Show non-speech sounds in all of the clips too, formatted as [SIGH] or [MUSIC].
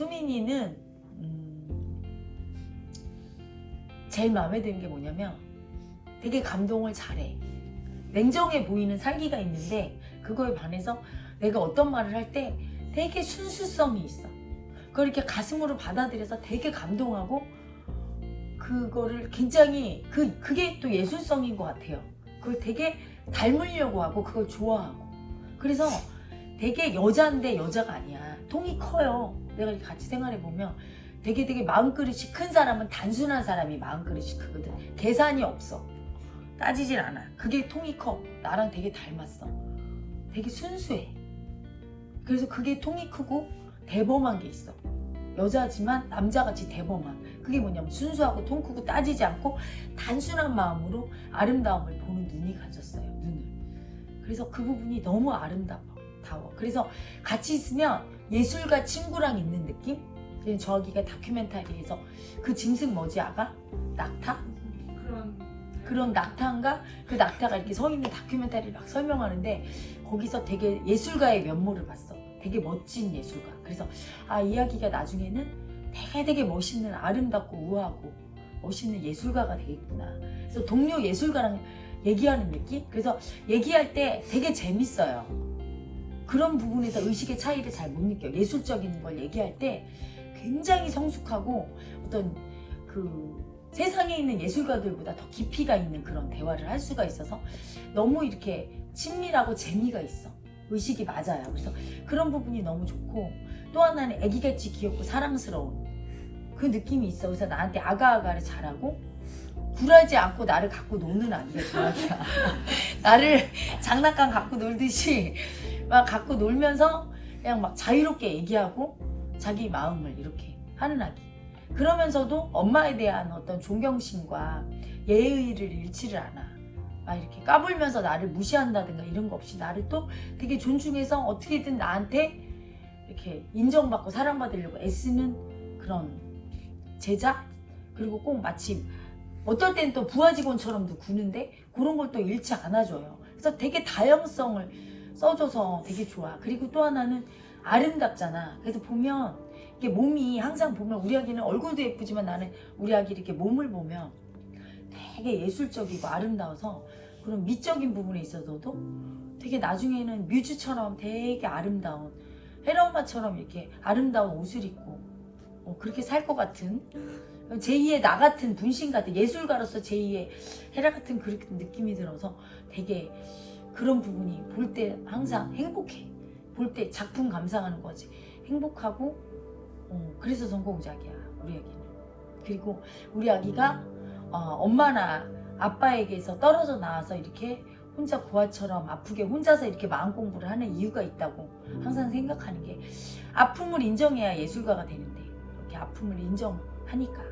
수민이는 음, 제일 마음에 드는 게 뭐냐면 되게 감동을 잘해. 냉정해 보이는 살기가 있는데 그거에 반해서 내가 어떤 말을 할 때 되게 순수성이 있어. 그걸 이렇게 가슴으로 받아들여서 되게 감동하고 그거를 굉장히 그 그게 또 예술성인 것 같아요. 그걸 되게 닮으려고 하고 그걸 좋아하고 그래서 되게 여자인데 여자가 아니야. 통이 커요. 내가 이렇게 같이 생활해 보면 되게 되게 마음그릇이 큰 사람은 단순한 사람이 마음그릇이 크거든. 계산이 없어. 따지질 않아. 그게 통이 커. 나랑 되게 닮았어. 되게 순수해. 그래서 그게 통이 크고 대범한 게 있어. 여자지만 남자같이 대범한. 그게 뭐냐면 순수하고 통 크고 따지지 않고 단순한 마음으로 아름다움을 보는 눈이 가졌어요. 눈을. 그래서 그 부분이 너무 아름다워. 다워. 그래서 같이 있으면 예술가 친구랑 있는 느낌? 저기가 다큐멘터리에서 그 짐승 뭐지 아가? 낙타? 그런 그런 낙타인가? 그 낙타가 이렇게 서 있는 다큐멘터리를 막 설명하는데 거기서 되게 예술가의 면모를 봤어. 되게 멋진 예술가. 그래서 아 이야기가 나중에는 되게 되게 멋있는 아름답고 우아하고 멋있는 예술가가 되겠구나. 그래서 동료 예술가랑 얘기하는 느낌? 그래서 얘기할 때 되게 재밌어요. 그런 부분에서 의식의 차이를 잘 못 느껴요. 예술적인 걸 얘기할 때 굉장히 성숙하고 어떤 그 세상에 있는 예술가들보다 더 깊이가 있는 그런 대화를 할 수가 있어서 너무 이렇게 친밀하고 재미가 있어. 의식이 맞아요. 그래서 그런 부분이 너무 좋고 또 하나는 애기같이 귀엽고 사랑스러운 그 느낌이 있어. 그래서 나한테 아가아가를 잘하고 굴하지 않고 나를 갖고 노는 아기가 좋아하기야. [LAUGHS] 나를 장난감 갖고 놀듯이 막 갖고 놀면서 그냥 막 자유롭게 얘기하고 자기 마음을 이렇게 하는 아기. 그러면서도 엄마에 대한 어떤 존경심과 예의를 잃지를 않아. 막 이렇게 까불면서 나를 무시한다든가 이런 거 없이 나를 또 되게 존중해서 어떻게든 나한테 이렇게 인정받고 사랑받으려고 애쓰는 그런 제자? 그리고 꼭 마치 어떨 땐 또 부하 직원처럼도 구는데 그런 걸 또 잃지 않아줘요. 그래서 되게 다양성을 써줘서 되게 좋아. 그리고 또 하나는 아름답잖아. 그래서 보면 이게 몸이 항상 보면 우리 아기는 얼굴도 예쁘지만 나는 우리 아기 이렇게 몸을 보면 되게 예술적이고 아름다워서 그런 미적인 부분에 있어서도 되게 나중에는 뮤즈처럼 되게 아름다운 헤엄마처럼 이렇게 아름다운 옷을 입고 어, 그렇게 살 것 같은 제2의 나 같은 분신 같은 예술가로서 제2의 헤라 같은 그런 느낌이 들어서 되게 그런 부분이 볼 때 항상 행복해. 볼 때 작품 감상하는 거지. 행복하고 어, 그래서 성공작이야 우리 아기는. 그리고 우리 아기가 어, 엄마나 아빠에게서 떨어져 나와서 이렇게 혼자 고아처럼 아프게 혼자서 이렇게 마음 공부를 하는 이유가 있다고 항상 생각하는 게 아픔을 인정해야 예술가가 되는데 이렇게 아픔을 인정하니까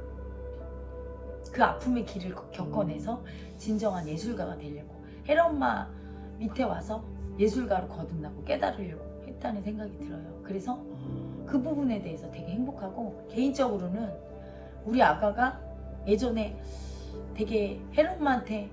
그 아픔의 길을 겪어내서 진정한 예술가가 되려고 혜라 엄마 밑에 와서 예술가로 거듭나고 깨달으려고 했다는 생각이 들어요. 그래서 그 부분에 대해서 되게 행복하고 개인적으로는 우리 아가가 예전에 되게 엄마한테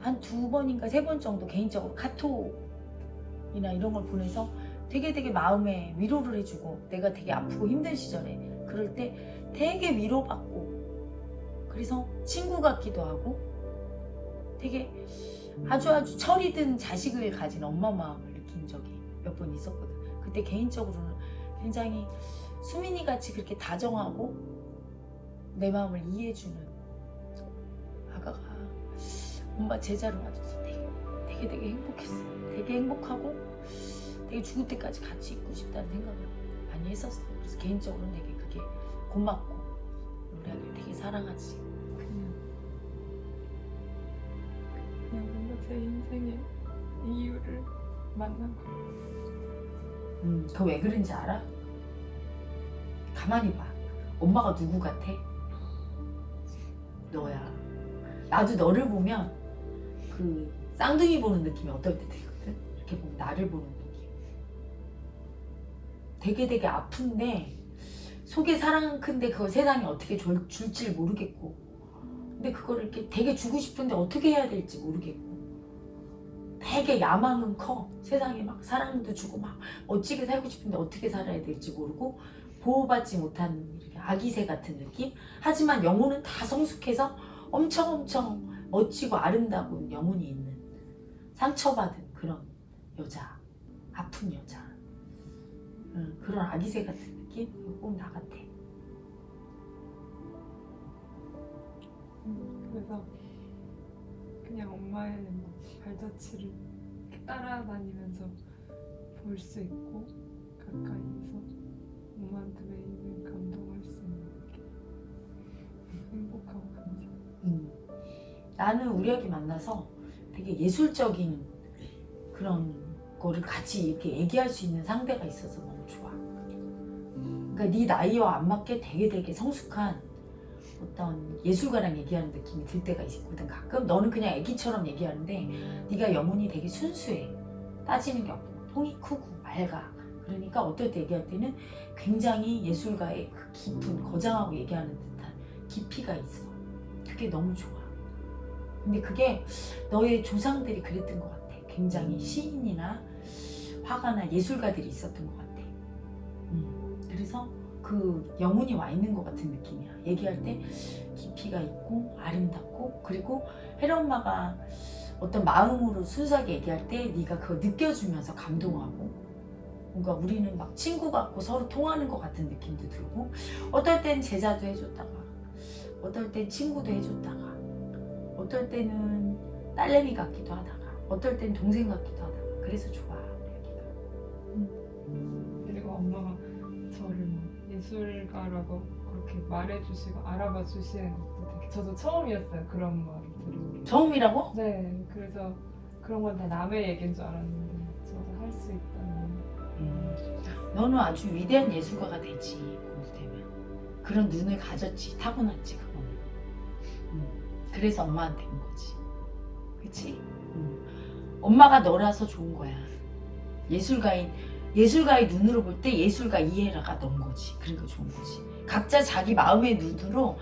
한 두 번인가 세 번 정도 개인적으로 카톡이나 이런 걸 보내서 되게 되게 마음에 위로를 해주고 내가 되게 아프고 힘든 시절에 그럴 때 되게 위로받고 그래서 친구 같기도 하고 되게 아주 아주 철이 든 자식을 가진 엄마 마음을 느낀 적이 몇 번 있었거든. 그때 개인적으로는 굉장히 수민이 같이 그렇게 다정하고 내 마음을 이해해주는 아가가 엄마 제자로 와줘서 되게 되게 되게 행복했어. 되게 행복하고 되게 죽을 때까지 같이 있고 싶다는 생각을 많이 했었어. 그래서 개인적으로는 되게 그게 고맙고 우리 아들 되게 사랑하지. 제 인생의 이유를 만난 거 음, 그 왜 그런지 알아? 가만히 봐. 엄마가 누구 같아? 너야. 나도 너를 보면 그 쌍둥이 보는 느낌이 어떨 때 들거든? 이렇게 보면 나를 보는 느낌. 되게 되게 아픈데 속에 사랑 큰데 그걸 세상에 어떻게 줄, 줄지 모르겠고 근데 그거를 이렇게 되게 주고 싶은데 어떻게 해야 될지 모르겠고 되게 야망은 커. 세상에 막 사랑도 주고 막 멋지게 살고 싶은데 어떻게 살아야 될지 모르고 보호받지 못한 이렇게 아기새 같은 느낌. 하지만 영혼은 다 성숙해서 엄청 엄청 멋지고 아름다운 영혼이 있는 상처받은 그런 여자, 아픈 여자. 응, 그런 아기새 같은 느낌? 꼭 나 같아. 음, 그래서 그냥 엄마의 뭐 발자취를 따라다니면서 볼 수 있고 가까이에서 엄마한테 매일매일 감동할 수 있는 게 행복하고 감사. 음. 나는 우리 아기 만나서 되게 예술적인 그런 거를 같이 이렇게 얘기할 수 있는 상대가 있어서 너무 좋아. 그러니까 네 나이와 안 맞게 되게 되게 성숙한 어떤 예술가랑 얘기하는 느낌이 들 때가 있거든 가끔 너는 그냥 애기처럼 얘기하는데 네가 영혼이 되게 순수해. 따지는 게 없고 통이 크고 맑아. 그러니까 어떨 때 얘기할 때는 굉장히 예술가의 그 깊은 거장하고 얘기하는 듯한 깊이가 있어. 그게 너무 좋아. 근데 그게 너의 조상들이 그랬던 것 같아. 굉장히 시인이나 화가나 예술가들이 있었던 것 같아. 음, 그래서 그 영혼이 와 있는 것 같은 느낌이야. 얘기할 때 깊이가 있고 아름답고 그리고 혜라 엄마가 어떤 마음으로 순수하게 얘기할 때 네가 그거 느껴주면서 감동하고 뭔가 우리는 막 친구 같고 서로 통하는 것 같은 느낌도 들고 어떨 땐 제자도 해줬다가 어떨 땐 친구도 해줬다가 어떨 때는 딸내미 같기도 하다가 어떨 땐 동생 같기도 하다가 그래서 좋아 예술가라고 그렇게 말해주시고 알아봐 주시는 것도 되게 저도 처음이었어요 그런 들은 게. 처음이라고? 네, 그래서 그런 건 다 남의 얘기인 줄 알았는데 저도 할 수 있다는. 음, 너는 아주 위대한 예술가가 되지 공부되면 그런 눈을 가졌지 타고났지 그거는 음, 그래서 엄마한테 온 거지 그치? 음, 엄마가 너라서 좋은 거야 예술가인 예술가의 눈으로 볼 때 예술가 이해라가 넌 거지. 그러니까 좋은 거지. 각자 자기 마음의 눈으로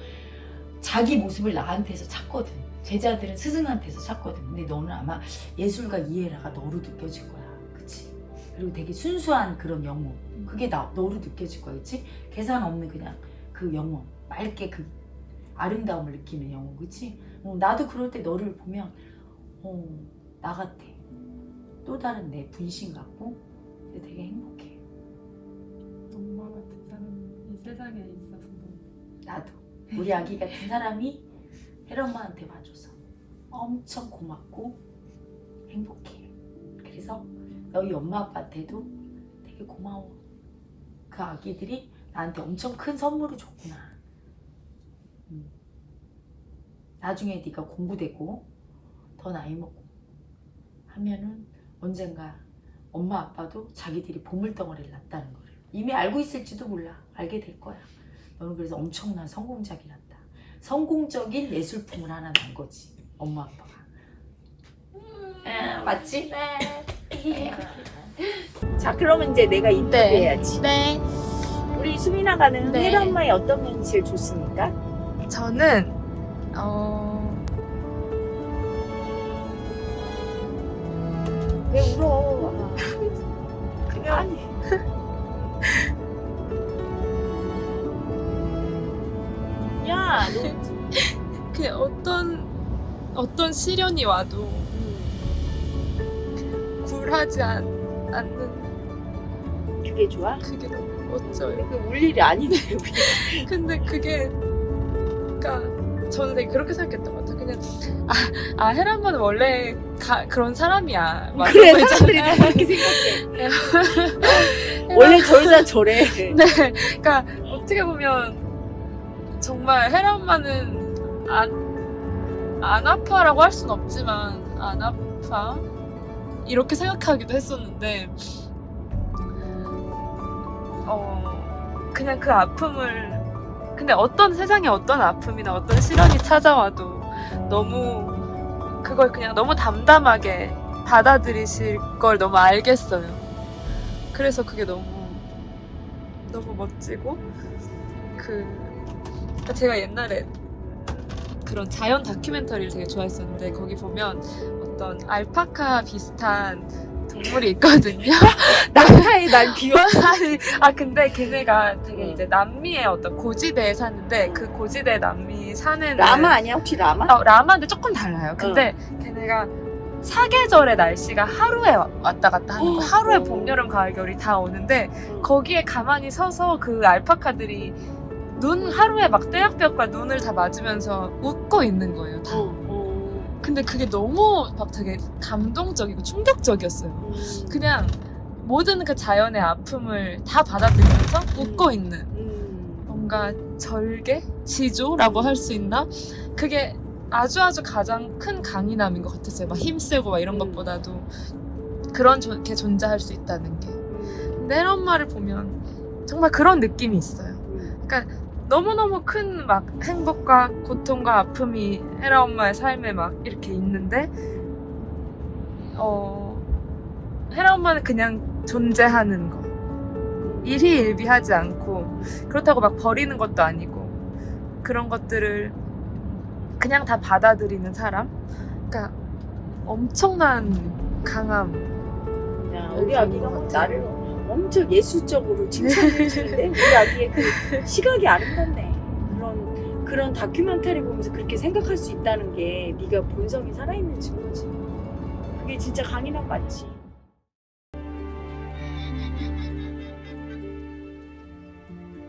자기 모습을 나한테서 찾거든. 제자들은 스승한테서 찾거든. 근데 너는 아마 예술가 이해라가 너로 느껴질 거야. 그치? 그리고 되게 순수한 그런 영혼. 그게 나, 너로 느껴질 거겠지? 계산 없는 그냥 그 영혼. 맑게 그 아름다움을 느끼는 영혼. 그치? 어, 나도 그럴 때 너를 보면 어, 나 같아. 또 다른 내 분신 같고 근데 되게 행복해. 엄마 같은 사람이 이 세상에 있어서 나도. 우리 아기 같은 사람이 혜라 엄마한테 와줘서 엄청 고맙고 행복해. 그래서 너희 엄마 아빠한테도 되게 고마워. 그 아기들이 나한테 엄청 큰 선물을 줬구나. 음. 나중에 네가 공부되고 더 나이 먹고 하면은 언젠가 엄마 아빠도 자기들이 보물덩어리를 낳았다는 거를 이미 알고 있을지도 몰라 알게 될 거야 너는 그래서 엄청난 성공작이란다. 성공적인 예술품을 하나 난 거지. 엄마 아빠가. 아, 맞지? 네. [LAUGHS] 자, 그러면 이제 내가 인터뷰해야지. 네. 우리 수민아가는 네. 혜라 엄마의 어떤 면이 제일 좋습니까? 저는 어 왜 울어? 너그 어떤 어떤 시련이 와도 굴하지 않, 않는 그게 좋아? 그게 너무 멋져요. 그 울 일이 아닌데 우리. [LAUGHS] 근데 그게 그러니까 저는 되게 그렇게 생각했던 것 같아요. 그냥 아, 아 헤란마는 원래 가, 그런 사람이야. 막 그래 이런 거 사람들이 다 있잖아요. 그렇게 생각해. [LAUGHS] [LAUGHS] 원래 저러자 저래. 네, 그러니까 어떻게 보면 정말 엄마는 안, 안 아파라고 할 순 없지만 안 아파 이렇게 생각하기도 했었는데 어 그냥 그 아픔을 근데 어떤 세상에 어떤 아픔이나 어떤 시련이 찾아와도 너무 그걸 그냥 너무 담담하게 받아들이실 걸 너무 알겠어요. 그래서 그게 너무 너무 멋지고 그 그러니까 제가 옛날에 그런 자연 다큐멘터리를 되게 좋아했었는데 거기 보면 어떤 알파카 비슷한 동물이 있거든요. 낙타에 날 비워. 아 근데 걔네가 되게 이제 남미의 어떤 고지대에 사는데 그 고지대 남미 사는 라마 아니야? 혹시 라마? 어, 라마인데 조금 달라요. 근데 걔네가 사계절의 날씨가 하루에 와- 왔다 갔다 하는 거예요. 어, 하루에 어. 봄, 여름, 가을, 겨울이 다 오는데 응. 거기에 가만히 서서 그 알파카들이 눈 하루에 막 떼약볕과 눈을 다 맞으면서 웃고 있는 거예요. 다. 어, 어. 근데 그게 너무 막 되게 감동적이고 충격적이었어요. 음. 그냥 모든 그 자연의 아픔을 다 받아들이면서 웃고 있는 음. 뭔가 절개? 지조라고 할 수 있나? 그게 아주 아주 가장 큰 강인함인 것 같았어요. 막 힘쓰고 막 이런 음. 것보다도 그런 존- 게 존재할 수 있다는 게. 음. 근데 헤라 엄마를 보면 정말 그런 느낌이 있어요. 너무너무 큰 막 행복과 고통과 아픔이 헤라 엄마의 삶에 막 이렇게 있는데 어 헤라 엄마는 그냥 존재하는 거 일희일비하지 않고 그렇다고 막 버리는 것도 아니고 그런 것들을 그냥 다 받아들이는 사람 그러니까 엄청난 강함 야, 우리 아기가. 나를 엄청 예술적으로 칭찬해 [LAUGHS] 주는데 우리 아기의 그 시각이 아름답네. 그런 그런 다큐멘터리 보면서 그렇게 생각할 수 있다는 게 네가 본성이 살아있는 증거지. 그게 진짜 강인함 맞지.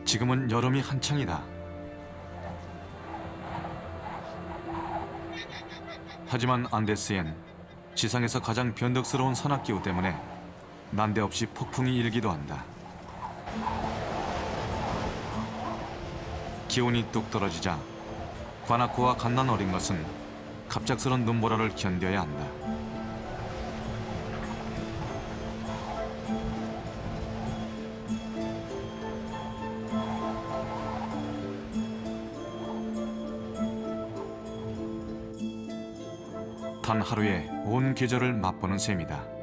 지금은 여름이 한창이다. 하지만 안데스엔 지상에서 가장 변덕스러운 산악기후 때문에 난데없이 폭풍이 일기도 한다. 기온이 뚝 떨어지자 관악구와 갓난 어린 것은 갑작스런 눈보라를 견뎌야 한다. 단 하루에 온 계절을 맛보는 셈이다.